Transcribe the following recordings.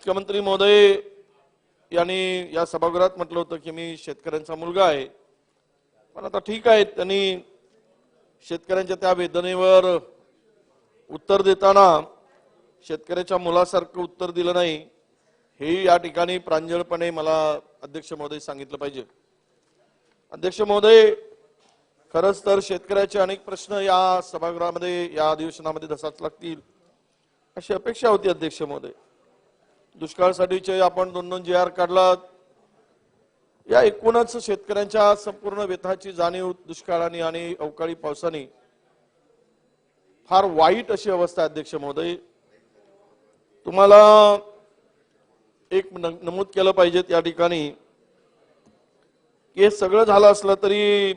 मुख्यमंत्री महोदय यांनी या सभागृहात म्हटलं होतं की मी शेतकऱ्यांचा मुलगा आहे. पण आता ठीक आहे त्यांनी शेतकऱ्यांच्या त्या वेदनेवर उत्तर देताना शेतकऱ्याच्या मुलासारखं उत्तर दिलं नाही हे या ठिकाणी प्रांजळपणे मला अध्यक्ष महोदय सांगितलं पाहिजे. अध्यक्ष महोदय खरंच तर शेतकऱ्याचे अनेक प्रश्न या सभागृहामध्ये या अधिवेशनामध्ये धसाच लागतील अशी अपेक्षा होती अध्यक्ष महोदय. दुष्काळासाठीचे आपण दोन दोन जी आर काढलात. या एकूणच शेतकऱ्यांच्या संपूर्ण व्यथाची जाणीव दुष्काळाने आणि अवकाळी पावसाने. फार वाईट अशी अवस्था अध्यक्ष महोदय. तुम्हाला एक नमूद केलं पाहिजे या ठिकाणी. की हे सगळं झालं असलं तरी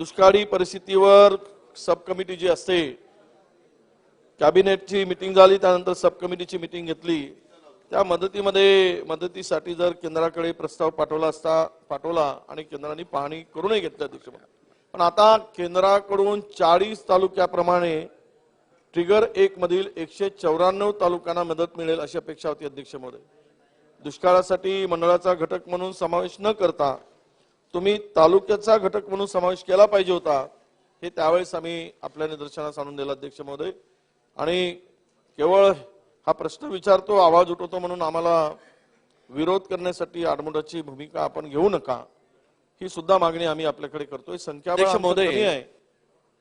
दुष्काळी परिस्थितीवर सब कमिटी जी असते कॅबिनेटची मिटिंग झाली त्यानंतर सब कमिटीची मिटिंग घेतली. त्या मदतीमध्ये मदतीसाठी जर केंद्राकडे प्रस्ताव पाठवला असता पाठवला आणि केंद्राने पाहणी करूनही घेतली अध्यक्ष पण आता केंद्राकडून चाळीस तालुक्याप्रमाणे ट्रिगर एक मधील एकशे चौऱ्याण्णव तालुक्यांना मदत मिळेल अशी अपेक्षा होती अध्यक्ष महोदय. दुष्काळासाठी मंडळाचा घटक म्हणून समावेश न करता तुम्ही तालुक्याचा घटक म्हणून समावेश केला पाहिजे होता हे त्यावेळेस आम्ही आपल्या निदर्शनास आणून दिलं अध्यक्ष महोदय. आणि केवळ हा प्रश्न विचारतो आवाज उठवतो म्हणून आम्हाला विरोध करण्यासाठी आडमुडाची भूमिका आपण घेऊ नका. ही सुद्धा मागणी आम्ही आपल्याकडे करतोय. संख्याबळ महोदय. आहे.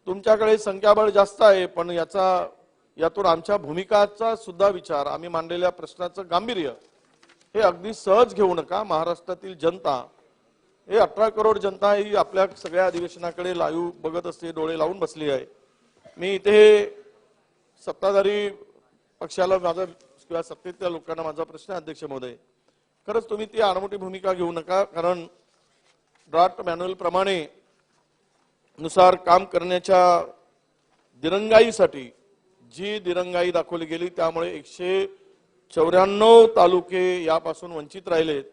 तुमच्याकडे संख्याबळ जास्त आहे पण याचा यातून आमच्या भूमिकाचा सुद्धा विचार आम्ही मांडलेल्या प्रश्नाचं गांभीर्य हे अगदी सहज घेऊ नका. महाराष्ट्रातील जनता हे अठरा करोड जनता ही आपल्या सगळ्या अधिवेशनाकडे लाईव्ह बघत असते डोळे लावून बसली आहे. मी इथे सत्ताधारी पक्षाला माझा किंवा सत्तेतल्या लोकांना माझा प्रश्न अध्यक्ष महोदय. खरंच तुम्ही ती आडमोठी भूमिका घेऊ नका कारण ड्राफ्ट मॅन्युअल प्रमाणे नुसार काम करण्याच्या दिरंगाईसाठी जी दिरंगाई दाखवली गेली त्यामुळे एकशे चौऱ्याण्णव तालुके यापासून वंचित राहिलेत.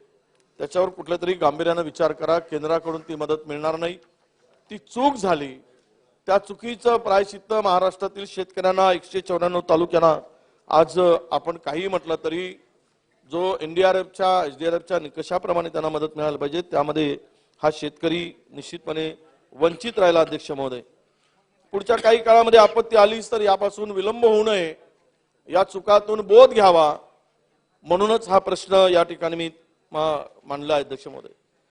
त्याच्यावर कुठल्या तरी गांभीर्यानं विचार करा केंद्राकडून ती मदत मिळणार नाही. ती चूक झाली. त्या चुकीचं प्रायश्चित्त महाराष्ट्रातील शेतकऱ्यांना एकशे चौऱ्याण्णव तालुक्यांना आज आपण काही म्हटलं तरी जो एनडीआरएफच्या एफच्या निकषाप्रमाणे त्यांना मदत मिळायला पाहिजे त्यामध्ये हा शेतकरी निश्चितपणे वंचित राहिला अध्यक्ष महोदय. पुढच्या काही काळामध्ये आपत्ती आलीच तर यापासून विलंब होऊ नये या चुकातून बोध घ्यावा म्हणूनच हा प्रश्न या ठिकाणी मी मा- मांडला अध्यक्ष महोदय.